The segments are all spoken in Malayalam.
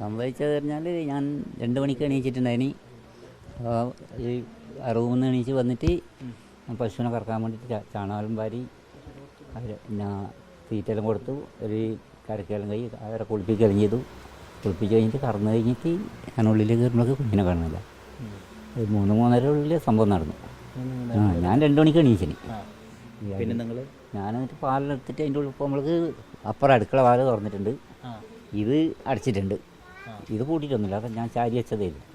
സംഭവിച്ചത് പറഞ്ഞാൽ ഞാൻ രണ്ട് മണിക്ക് എണീച്ചിട്ടുണ്ടായിനി. ആ, ഈ റൂമിൽ നിന്ന് എണീച്ച് വന്നിട്ട് പശുവിനെ കറക്കാൻ വേണ്ടിയിട്ട് ചാണകം വാരി പിന്നെ തീറ്റെല്ലാം കൊടുത്തു. ഒരു കരക്കെല്ലാം കൈ അവരെ കുളിപ്പിക്കുകയും ചെയ്തു. കുളിപ്പിച്ച് കഴിഞ്ഞിട്ട് കറന്നു കഴിഞ്ഞിട്ട് ഞാൻ ഉള്ളിൽ കയറുമ്പോഴൊക്കെ കുഞ്ഞിനെ കാണുന്നില്ല. ഒരു മൂന്ന് മൂന്നര ഉള്ളിൽ സംഭവം നടന്നു. ആ ഞാൻ രണ്ട് മണിക്ക് എണീച്ചിന്. പിന്നെ നിങ്ങൾ ഞാൻ എന്നിട്ട് പാലെടുത്തിട്ട് അതിന്റെ ഉള്ളിൽ നമ്മൾക്ക് അപ്പുറം അടുക്കള വാൽ തുറന്നിട്ടുണ്ട്. ഇത് അടച്ചിട്ടുണ്ട്. ഇത് പൂട്ടിയിട്ടൊന്നുമില്ല. അപ്പം ഞാൻ ചാരി വെച്ചതായിരുന്നു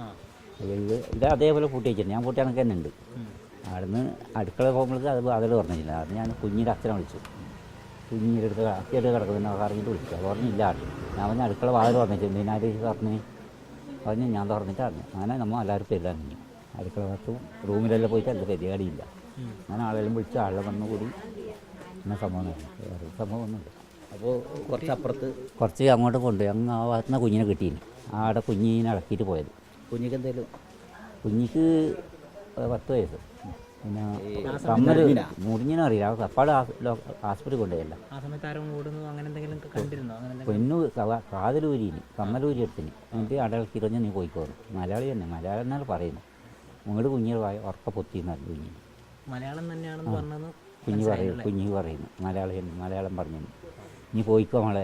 ഇത് ഇത് അതേപോലെ പൂട്ടി വെച്ചിട്ടുണ്ട്. ഞാൻ പൂട്ടി കണക്ക് തന്നെ ഉണ്ട്. അവിടെ അവിടുന്ന് അടുക്കള പോകുമ്പോഴേക്ക് അത് അതിൽ പറഞ്ഞില്ല. അത് ഞാൻ കുഞ്ഞിന്റെ അച്ഛനെ വിളിച്ചു. കുഞ്ഞിന്റെ അടുത്ത് അച്ഛന്റെ കിടക്കുന്ന അറിഞ്ഞിട്ട് വിളിച്ചു. അത് പറഞ്ഞില്ല ആട് ഞാൻ പറഞ്ഞ അടുക്കള വാതിൽ പറഞ്ഞു ഞാൻ പറഞ്ഞു പറഞ്ഞ് ഞാൻ തുറന്നിട്ട് അറിഞ്ഞു അങ്ങനെ നമ്മൾ എല്ലാവരും പെരുതാൻ അടുക്കള ഭാഗത്തും റൂമിലെല്ലാം പോയിട്ട് അതിന്റെ പരിപാടിയില്ല. അങ്ങനെ ഞാൻ ആളെല്ലാം വിളിച്ച് ആളെ വന്നുകൂടി. എന്ന സംഭവം സംഭവം ഒന്നുമില്ല. അപ്പോൾ കുറച്ച് അപ്പുറത്ത് കുറച്ച് അങ്ങോട്ട് കൊണ്ടുപോയി. അങ്ങ് ആ ഭാഗത്ത് നിന്ന് കുഞ്ഞിനെ കിട്ടീന് ആടെ കുഞ്ഞിനെ അടക്കിയിട്ട് പോയത്. കുഞ്ഞിക്ക് എന്തേലും കുഞ്ഞിക്ക് പത്ത് വയസ്സ്. പിന്നെ കമ്മൽ മുറിഞ്ഞിനും അറിയില്ല? അപ്പാട് ആശുപത്രി കൊണ്ടുപോയല്ല. ആ സമയത്ത് ആരും ഓടുന്നു അങ്ങനെ എന്തെങ്കിലും കണ്ടിരുന്നോ? അങ്ങനെ എന്തെങ്കിലും? പൊന്നു കാതലൂരിന് കമ്മലൂരി എടുത്തിന് എന്നിട്ട് പറഞ്ഞാൽ നീ പോയിക്കോന്നു മലയാളി തന്നെ മലയാളം എന്നാണ് പറയുന്നത് നിങ്ങളുടെ കുഞ്ഞിന് പോയ ഉറക്ക പൊത്തിയെന്നാണ് കുഞ്ഞിന്. മലയാളം തന്നെയാണെന്ന് പറഞ്ഞത് കുഞ്ഞു പറയുന്നു കുഞ്ഞു പറയുന്നു. മലയാളം മലയാളം പറഞ്ഞു നീ പോയിക്കോ മോളെ.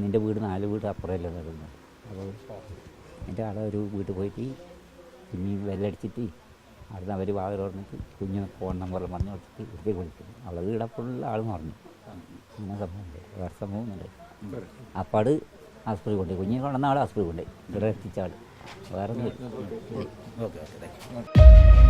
നിന്റെ വീട് നാല് വീട് അപ്പുറമല്ലേ നടക്കുന്നത്. അപ്പോൾ എന്റെ ആളെ ഒരു വീട്ടിൽ പോയിട്ട് പിന്നെയും വെല്ലടിച്ചിട്ട് അവിടുന്ന് അവർ വാതിൽ തുറന്നിട്ട് കുഞ്ഞ് ഫോൺ നമ്പർ പറഞ്ഞു കൊടുത്തിട്ട് ഇവിടെ വിളിക്കുന്നു. അവളെ വീടെ ഫുള്ള് ആൾ പറഞ്ഞു. അങ്ങനെ സംഭവമുണ്ട്. വേറെ സംഭവമൊന്നുമില്ല അപ്പാട് ആസ്പത്രി കൊണ്ടുപോയി. കുഞ്ഞിനെ കൊണ്ടുവന്ന ആൾ ആസ്പത്രി കൊണ്ടുപോയി. ഇവിടെ എത്തിച്ച ആൾ വേറെ ഒന്നും ഓക്കെ ഓക്കെ